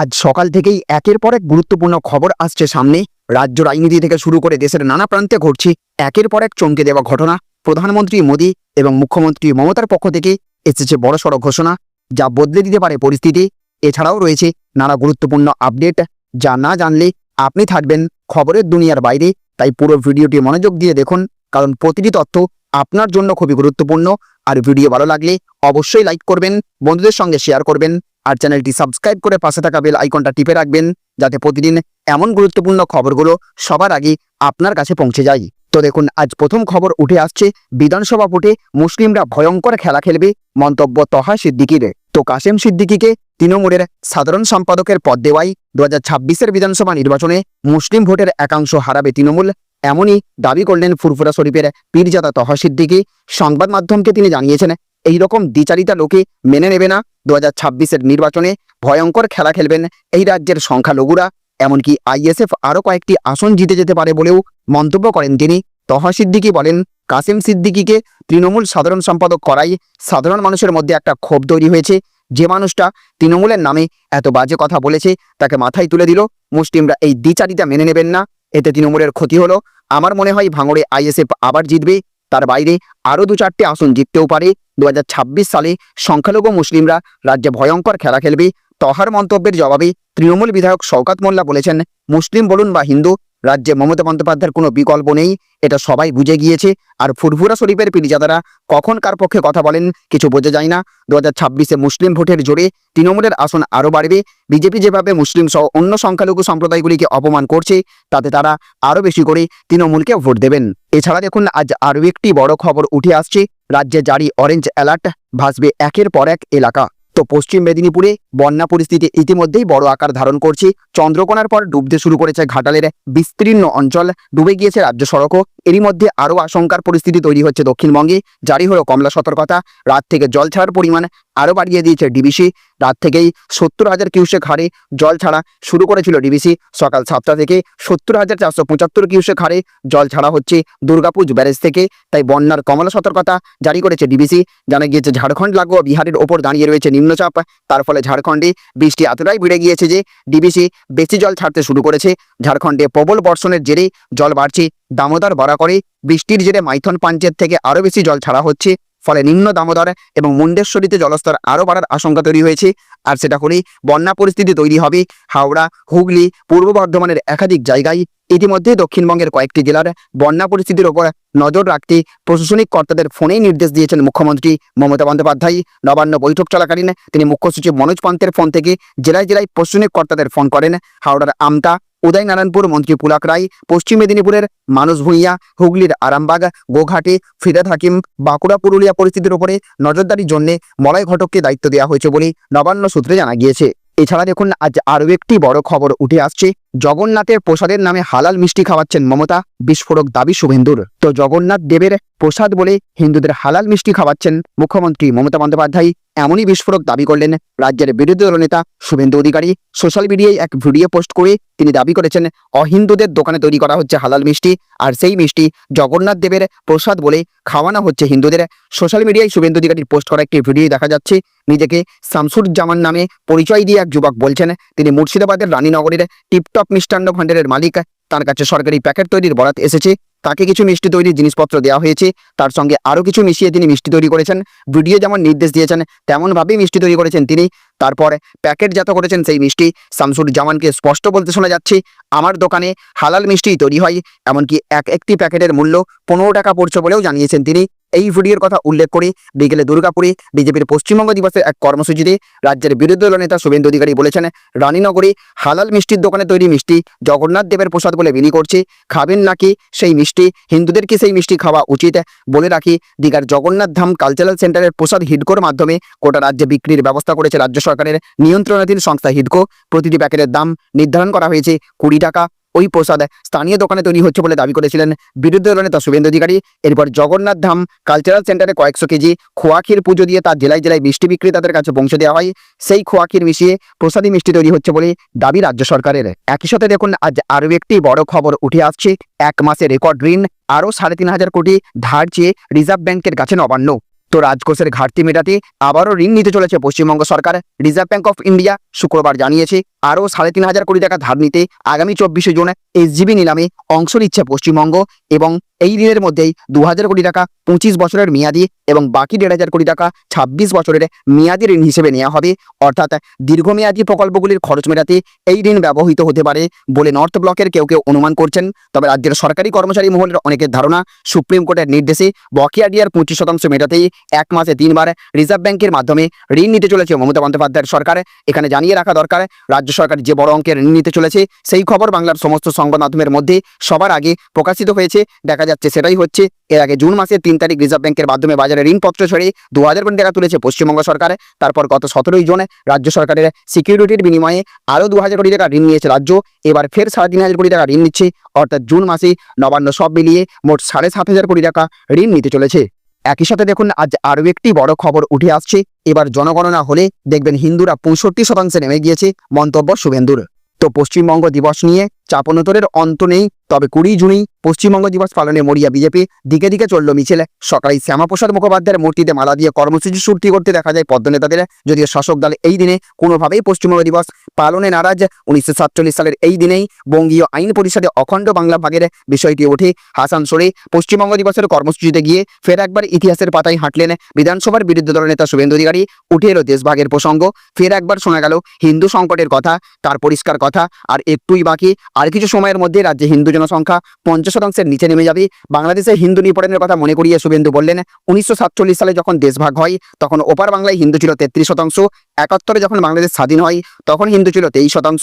আজ সকাল থেকেই একের পর এক গুরুত্বপূর্ণ খবর আসছে সামনে। রাজ্য রাজনীতি থেকে শুরু করে দেশের নানা প্রান্তে ঘটছে একের পর এক চমকে দেওয়া ঘটনা। প্রধানমন্ত্রী মোদী এবং মুখ্যমন্ত্রী মমতার পক্ষ থেকে এসেছে বড়সড় ঘোষণা, যা বদলে দিতে পারে পরিস্থিতি। এছাড়াও রয়েছে নানা গুরুত্বপূর্ণ আপডেট, যা না জানলে আপনি থাকবেন খবরের দুনিয়ার বাইরে। তাই পুরো ভিডিওটি মনোযোগ দিয়ে দেখুন, কারণ প্রতিটি তথ্য আপনার জন্য খুবই গুরুত্বপূর্ণ। আর ভিডিও ভালো লাগলে অবশ্যই লাইক করবেন, বন্ধুদের সঙ্গে শেয়ার করবেন। আর চ্যানেলটি সাবস্ক্রাইব করে পাশে থাকা বেল আইকনটা টিপে রাখবেন যাতে প্রতিদিন এমন গুরুত্বপূর্ণ খবরগুলো সবার আগে আপনার কাছে পৌঁছে যায়। তো দেখুন, আজ প্রথম খবর উঠে আসছে বিধানসভা ভোটে মুসলিমরা ভয়ঙ্কর খেলা খেলবে মন্তব্য তহা সিদ্দিকির। তো কাসেম সিদ্দিকিকে তৃণমূলের সাধারণ সম্পাদকের পদ দেওয়াই দু হাজার বিধানসভা নির্বাচনে মুসলিম ভোটের একাংশ হারাবে তৃণমূল, এমনই দাবি করলেন ফুরফুরা শরীফের পীরজাদা তহা সিদ্দিকি। সংবাদ মাধ্যমকে তিনি জানিয়েছেন এই রকম দ্বিচারিতা লোকে মেনে নেবে না। দু হাজার নির্বাচনে ভয়ঙ্কর খেলা খেলবেন এই রাজ্যের সংখ্যালঘুরা। এমনকি আইএসএফ আরও কয়েকটি আসন জিতে যেতে পারে বলেও মন্তব্য করেন তিনি। তহা সিদ্দিকি বলেন, কাসিম সিদ্দিকিকে তৃণমূল সাধারণ সম্পাদক করাই সাধারণ মানুষের মধ্যে একটা ক্ষোভ তৈরি হয়েছে। যে মানুষটা তৃণমূলের নামে এত বাজে কথা বলেছে, তাকে মাথায় তুলে দিল। মুসলিমরা এই দ্বিচারিতা মেনে নেবেন না। এতে তৃণমূলের ক্ষতি হলো। আমার মনে হয় ভাঙড়ে আইএসএফ আবার জিতবে। তার বাইরে আরও দু চারটে আসন জিততেও পারে। দু হাজার ছাব্বিশ সালে সংখ্যালঘু মুসলিমরা রাজ্যে ভয়ঙ্কর খেলা খেলবে। তহার মন্তব্যের জবাবে তৃণমূল বিধায়ক শওকাত মোল্লা বলেছেন, মুসলিম বলুন বা হিন্দু রাজ্যে মমতা বন্দ্যোপাধ্যায়ের কোনো বিকল্প নেই, এটা সবাই বুঝে গিয়েছে। আর ফুরফুরা শরীফের পিরিজাদারা কখন কার পক্ষে কথা বলেন কিছু বোঝা যায় না। দু ছাব্বিশে মুসলিম ভোটের জোরে তৃণমূলের আসন আরও বাড়বে। বিজেপি যেভাবে মুসলিম সহ অন্য সংখ্যালঘু সম্প্রদায়গুলিকে অপমান করছে, তাতে তারা আরও বেশি করে তৃণমূলকে ভোট দেবেন। এছাড়া দেখুন, আজ আরও একটি বড় খবর উঠে আসছে। রাজ্যে জারি অরেঞ্জ অ্যালার্ট ভাসবে একের পর এক এলাকা। তো পশ্চিম মেদিনীপুরে বন্যা পরিস্থিতি ইতিমধ্যেই বড় আকার ধারণ করছে। চন্দ্রকোনার পর ডুবতে শুরু করেছে ঘাটালের বিস্তীর্ণ অঞ্চল। ডুবে গিয়েছে রাজ্য সড়কও। এরই মধ্যে আরও আশঙ্কার পরিস্থিতি তৈরি হচ্ছে দক্ষিণবঙ্গে। জারি হলো কমলা সতর্কতা। রাত থেকে জল ছাড়ার পরিমাণ আরও বাড়িয়ে দিয়েছে ডিবিসি। রাত থেকেই সত্তর হাজার কিউসেক হারে জল ছাড়া শুরু করেছিল ডিবিসি। সকাল সাতটা থেকে সত্তর হাজার চারশো পঁচাত্তর কিউসেক হারে জল ছাড়া হচ্ছে দুর্গাপুর ব্যারেজ থেকে। তাই বন্যার কমলা সতর্কতা জারি করেছে ডিবিসি। জানা গিয়েছে ঝাড়খণ্ড লাগোয়া বিহারের ওপর দাঁড়িয়ে রয়েছে নিম্নচাপ। তার ফলে ঝাড়খণ্ডে বৃষ্টি এতটাই বেড়ে গিয়েছে যে ডিবিসি বেশি জল ছাড়তে শুরু করেছে। ঝাড়খণ্ডে প্রবল বর্ষণের জেরে জল বাড়ছে দামোদর বড়া করে বৃষ্টির জেরে মাইথন পাঞ্চের থেকে আরও বেশি জল ছাড়া হচ্ছে, ফলে নিম্ন দামোদর এবং মুন্ডেশ্বরীতে জলস্তর আরও বাড়ার আশঙ্কা তৈরি হয়েছে। আর সেটা হলেই বন্যা পরিস্থিতি তৈরি হবে। হাওড়া, হুগলি, পূর্ব বর্ধমানের একাধিক জায়গায় ইতিমধ্যে দক্ষিণবঙ্গের কয়েকটি জেলার বন্যা পরিস্থিতির ওপর নজর রাখতে প্রশাসনিক কর্তাদের ফোনেই নির্দেশ দিয়েছেন মুখ্যমন্ত্রী মমতা বন্দ্যোপাধ্যায়। নবান্ন বৈঠক চলাকালীন তিনি মুখ্য সচিব মনোজ পান্তের ফোন থেকে জেলায় জেলায় প্রশাসনিক কর্তাদের ফোন করেন। হাওড়ার আমতা উদয়নারায়ণপুর মন্ত্রী পুলাক রায় পশ্চিম মেদিনীপুরের মানুষ ভূঁইয়া, হুগলির আরামবাগ, গোঘাটে ফিরাদ হাকিম বাঁকুড়া, পুরুলিয়া পরিস্থিতির উপরে নজরদারির জন্য মলয় ঘটককে দায়িত্ব দেওয়া হয়েছে বলে নবান্ন সূত্রে জানা গিয়েছে। এছাড়া দেখুন, আজ আরও একটি বড় খবর উঠে আসছে। জগন্নাথের প্রসাদের নামে হালাল মিষ্টি খাওয়াচ্ছেন মমতা। বিস্ফোরক দাবি শুভেন্দুর। তো জগন্নাথ দেবের প্রসাদ বলে হিন্দুদের হালাল মিষ্টি খাওয়াচ্ছেন মুখ্যমন্ত্রী মমতা বন্দ্যোপাধ্যায়। এমনই বিস্ফোরক দাবি করলেন রাজ্যের বিরোধী দলনেতা শুভেন্দু অধিকারী। সোশ্যাল মিডিয়ায় এক ভিডিও পোস্ট করে তিনি দাবি করেছেন, অহিন্দুদের দোকানে তৈরি করা হচ্ছে হালাল মিষ্টি, আর সেই মিষ্টি জগন্নাথ দেবের প্রসাদ বলে খাওয়ানো হচ্ছে হিন্দুদের। সোশ্যাল মিডিয়ায় শুভেন্দু অধিকারীর পোস্ট করা একটি ভিডিও দেখা যাচ্ছে, নিজেকে শামসুর জামান নামে পরিচয় দিয়ে এক যুবক বলছেন, তিনি মুর্শিদাবাদের রানীনগরের টিপটপ মিষ্টান্ন ভাণ্ডারের মালিক। তার কাছে সরকারি প্যাকেট তৈরির বরাত এসেছে। তাকে কিছু মিষ্টি তৈরির জিনিসপত্র দেওয়া হয়েছে। তার সঙ্গে আরও কিছু মিশিয়ে তিনি মিষ্টি তৈরি করেছেন। ভিডিও যেমন নির্দেশ দিয়েছেন, তেমনভাবেই মিষ্টি তৈরি করেছেন তিনি। তারপর প্যাকেটজাত করেছেন সেই মিষ্টি শামসুর জামানকে স্পষ্ট বলতে শোনা যাচ্ছে, আমার দোকানে হালাল মিষ্টি তৈরি হয়। এমনকি এক একটি প্যাকেটের মূল্য পনেরো টাকা পড়ছে বলেও জানিয়েছেন তিনি। এই ভিডিওর কথা উল্লেখ করে বিকেলে দুর্গাপুরে বিজেপির পশ্চিমবঙ্গ দিবসের এক কর্মসূচিতে রাজ্যের বিরোধী দল নেতা শুভেন্দু অধিকারী বলেছেন, রানীনগরে হালাল মিষ্টির দোকানে তৈরি মিষ্টি জগন্নাথ দেবের প্রসাদ বলে বিলি করছে। খাবেন নাকি সেই মিষ্টি? হিন্দুদেরকে সেই মিষ্টি খাওয়া উচিত? বলে রাখি, দীঘার জগন্নাথ ধাম কালচারাল সেন্টারের প্রসাদ হিডকোর মাধ্যমে গোটা রাজ্যে বিক্রির ব্যবস্থা করেছে রাজ্য সরকারের নিয়ন্ত্রণাধীন সংস্থা হিডকো প্রতিটি প্যাকেটের দাম নির্ধারণ করা হয়েছে কুড়ি টাকা। ওই প্রসাদ স্থানীয় দোকানে তৈরি হচ্ছে বলে দাবি করেছিলেন বিরোধী দল নেতা শুভেন্দু অধিকারী। এরপর জগন্নাথ ধাম কালচারাল সেন্টারে কয়েকশো কেজি খোয়াখির পুজো দিয়ে তার জেলায় জেলায় মিষ্টি বিক্রেতাদের কাছে পৌঁছে দেওয়া হয়। সেই খোয়াখির মিশিয়ে প্রসাদী মিষ্টি তৈরি হচ্ছে বলে দাবি রাজ্য সরকারের। একই সাথে দেখুন, আজ আরও একটি বড় খবর উঠে আসছে। এক মাসে রেকর্ড ঋণ আরও সাড়ে তিন হাজার কোটি ধার চেয়ে রিজার্ভ ব্যাংকের কাছে নবান্ন। তো রাজকোষের ঘাটতি মেটাতে আবারও ঋণ নিতে চলেছে পশ্চিমবঙ্গ সরকার। রিজার্ভ ব্যাংক অফ ইন্ডিয়া শুক্রবার জানিয়েছে আরও সাড়ে তিন হাজার কোটি টাকা ধার নিতে আগামী চব্বিশে জুন এসজিবি নিলামে অংশ নিচ্ছে পশ্চিমবঙ্গ এবং এই ঋণের মধ্যেই দু হাজার কোটি টাকা পঁচিশ বছরের মেয়াদি এবং বাকি দেড় হাজার কোটি টাকা ছাব্বিশ বছরের মেয়াদি ঋণ হিসেবে নেওয়া হবে। অর্থাৎ দীর্ঘমেয়াদী প্রকল্পগুলির খরচ মেটাতে এই ঋণ ব্যবহৃত হতে পারে বলে নর্থ ব্লকের কেউ কেউ অনুমান করছেন। তবে রাজ্যের সরকারি কর্মচারী মহলের অনেকের ধারণা, সুপ্রিম কোর্টের নির্দেশে বকেয়া ডিয়ার পঁচিশ শতাংশ মেটাতেই এক মাসে তিনবার রিজার্ভ ব্যাংকের মাধ্যমে ঋণ নিতে চলেছে মমতা বন্দ্যোপাধ্যায়ের সরকার। এখানে জানিয়ে রাখা দরকার, রাজ্য সরকার যে বড় অঙ্কের ঋণ নিতে চলেছে, সেই খবর বাংলার সমস্ত সংবাদ মাধ্যমের মধ্যে সবার আগে প্রকাশিত হয়েছে। দেখা যাচ্ছে সেটাই হচ্ছে, এর আগে জুন মাসের তিন তারিখ রিজার্ভ ব্যাংকের মাধ্যমে বাজারে ঋণপত্র ছেড়ে দু হাজার কোটি টাকা তুলেছে পশ্চিমবঙ্গ সরকার। তারপর গত সতেরোই জুনে রাজ্য সরকারের সিকিউরিটির বিনিময়ে আরও দু হাজার কোটি টাকা ঋণ নিয়েছে রাজ্য। এবার ফের সাড়ে তিন হাজার কোটি টাকা ঋণ নিচ্ছে, অর্থাৎ জুন মাসে নবান্ন সব মিলিয়ে মোট সাড়ে সাত হাজার কোটি টাকা ঋণ নিতে চলেছে। একই সাথে দেখুন, আজ আরও একটি বড় খবর উঠে আসছে এবার জনগণনা হলে দেখবেন হিন্দুরা পঁয়ষট্টি শতাংশে নেমে গিয়েছে মন্তব্য শুভেন্দুর। তো পশ্চিমবঙ্গ দিবস নিয়ে চাপনোতরের অন্ত নেই, তবে কুড়ি জুনেই পশ্চিমবঙ্গ দিবস পালনে মরিয়া বিজেপি দিকে দিকে চলল মিছিল। সকালে শ্যামাপ্রসাদ মুখোপাধ্যায়ের মূর্তিতে মালা দিয়ে কর্মসূচি সূর্তি করতে দেখা যায় পদ্মনেতাদের। যদিও শাসক দল এই দিনে কোনোভাবেই পশ্চিমবঙ্গ দিবস পালনে নারাজ। উনিশশো সাতচল্লিশ সালের এই দিনেই বঙ্গীয় আইন পরিষদে অখণ্ড বাংলা ভাগের বিষয়টি ওঠে। হাসান সরে পশ্চিমবঙ্গ দিবসের কর্মসূচিতে গিয়ে ফের একবার ইতিহাসের পাতায় হাঁটলেন বিধানসভার বিরোধী দল নেতা শুভেন্দু অধিকারী। উঠে এলো দেশভাগের প্রসঙ্গ। ফের একবার শোনা গেল হিন্দু সংকটের কথা, তার পরিষ্কার কথা, আর একটুই বাকি। আর কিছু সময়ের মধ্যে রাজ্যে হিন্দু জনসংখ্যা পঞ্চাশ শতাংশের নিচে নেমে যাবে। বাংলাদেশে হিন্দু নিপটনের কথা মনে করিয়ে শুভেন্দু বললেন, উনিশশো সাতচল্লিশ সালে যখন দেশভাগ হয়, তখন ওপার বাংলায় হিন্দু ছিল তেত্রিশ শতাংশ, একাত্তরে যখন বাংলাদেশ স্বাধীন হয়, তখন হিন্দু ছিল তেইশ শতাংশ,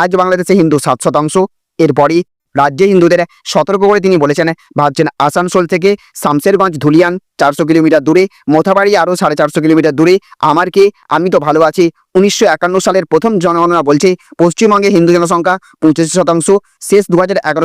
আজ বাংলাদেশে হিন্দু সাত শতাংশ। এরপরই রাজ্যে হিন্দুদের সতর্ক করে তিনি বলেছেন, ভাবছেন আসানসোল থেকে শামশেরগঞ্জ, ধুলিয়ান চারশো কিলোমিটার দূরে, মোথাবাড়ি আরও সাড়ে চারশো কিলোমিটার দূরে, আমার কে, আমি তো ভালো আছি। উনিশশো একান্ন সালের প্রথম জনগণনা বলছে, পশ্চিমবঙ্গে হিন্দু জনসংখ্যা পঁচাশি শতাংশ, শেষ দু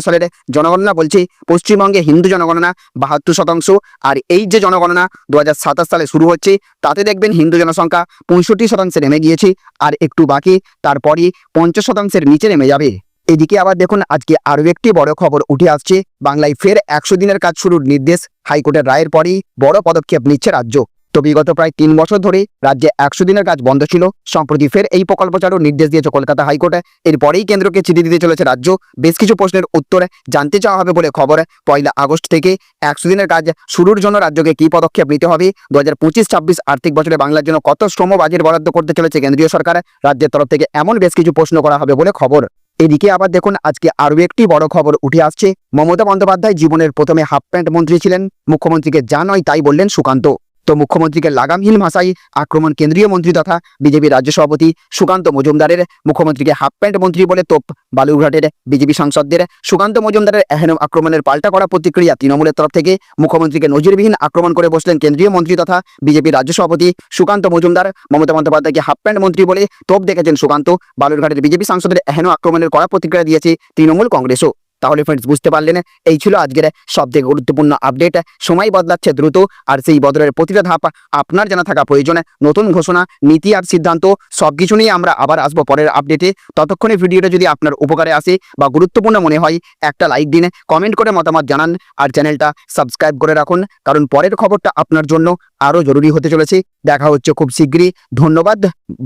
সালের জনগণনা বলছে, পশ্চিমবঙ্গে হিন্দু জনগণনা বাহাত্তর শতাংশ, আর এই যে জনগণনা দু হাজার সাতাশ সালে শুরু হচ্ছে, তাতে দেখবেন হিন্দু জনসংখ্যা পঁয়ষট্টি শতাংশে নেমে গিয়েছে, আর একটু বাকি, তারপরই পঞ্চাশ শতাংশের নিচে নেমে যাবে। এদিকে আবার দেখুন, আজকে আরও একটি বড় খবর উঠে আসছে। বাংলায় ফের একশো দিনের কাজ শুরুর নির্দেশ। হাইকোর্টের রায়ের পরেই বড় পদক্ষেপ নিচ্ছে রাজ্য। তো বিগত প্রায় তিন বছর ধরে রাজ্যে একশো দিনের কাজ বন্ধ ছিল। সম্প্রতি ফের এই প্রকল্প চালুর নির্দেশ দিয়েছে কলকাতা হাইকোর্টে। এরপরেই কেন্দ্রকে চিঠি দিতে চলেছে রাজ্য। বেশ কিছু প্রশ্নের উত্তর জানতে চাওয়া হবে বলে খবর। পয়লা আগস্ট থেকে একশো দিনের কাজ শুরুর জন্য রাজ্যকে কি পদক্ষেপ নিতে হবে? দু হাজার পঁচিশ, ছাব্বিশ আর্থিক বছরে বাংলার জন্য কত শ্রম বাজেট বরাদ্দ করতে চলেছে কেন্দ্রীয় সরকার? রাজ্যের তরফ থেকে এমন বেশ কিছু প্রশ্ন করা হবে বলে খবর। এদিকে আবার দেখুন, আজকে আরও একটি বড় খবর উঠে আসছে। মমতা বন্দ্যোপাধ্যায় জীবনের প্রথমে হাফ প্যান্ট মন্ত্রী ছিলেন। মুখ্যমন্ত্রীকে যা নয় তাই বললেন সুকান্ত। তো মুখ্যমন্ত্রীকে লাগামহীন ভাষায় আক্রমণ কেন্দ্রীয় মন্ত্রী তথা বিজেপি রাজ্য সভাপতি সুকান্ত মজুমদারের মুখ্যমন্ত্রীকে হাফ প্যান্ট মন্ত্রী বলে তোপ। বালুরঘাটের বিজেপি সাংসদদের সুকান্ত মজুমদারের এহেন আক্রমণের পাল্টা করা প্রতিক্রিয়া তৃণমূলের তরফ থেকে মুখ্যমন্ত্রীকে নজিরবিহীন আক্রমণ করে বসলেন কেন্দ্রীয় মন্ত্রী তথা বিজেপি রাজ্য সভাপতি সুকান্ত মজুমদার। মমতা বন্দ্যোপাধ্যায়কে হাফ প্যান্ট মন্ত্রী বলে তোপ দেখেছেন সুকান্ত। বালুরঘাটের বিজেপি সাংসদের এহেন আক্রমণের কড়া প্রতিক্রিয়া দিয়েছে তৃণমূল কংগ্রেসও। তাহলে ফ্রেন্ডস বুঝতে পারলেন এই ছিল আজকের সব থেকে গুরুত্বপূর্ণ আপডেট সময় বদলাচ্ছে দ্রুত, আর সেই বদলের প্রতিটা ধাপ আপনার জানা থাকা প্রয়োজন। নতুন ঘোষণা, নীতি আর সিদ্ধান্ত সব কিছু নিয়ে আমরা আবার আসব পরের আপডেটে ততক্ষণে ভিডিওটা যদি আপনার উপকারে আসে বা গুরুত্বপূর্ণ মনে হয়, একটা লাইক দিন কমেন্ট করে মতামত জানান, আর চ্যানেলটা সাবস্ক্রাইব করে রাখুন, কারণ পরের খবরটা আপনার জন্য আরও জরুরি হতে চলেছে। দেখা হচ্ছে খুব শীঘ্রই। ধন্যবাদ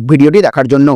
ভিডিওটি দেখার জন্য।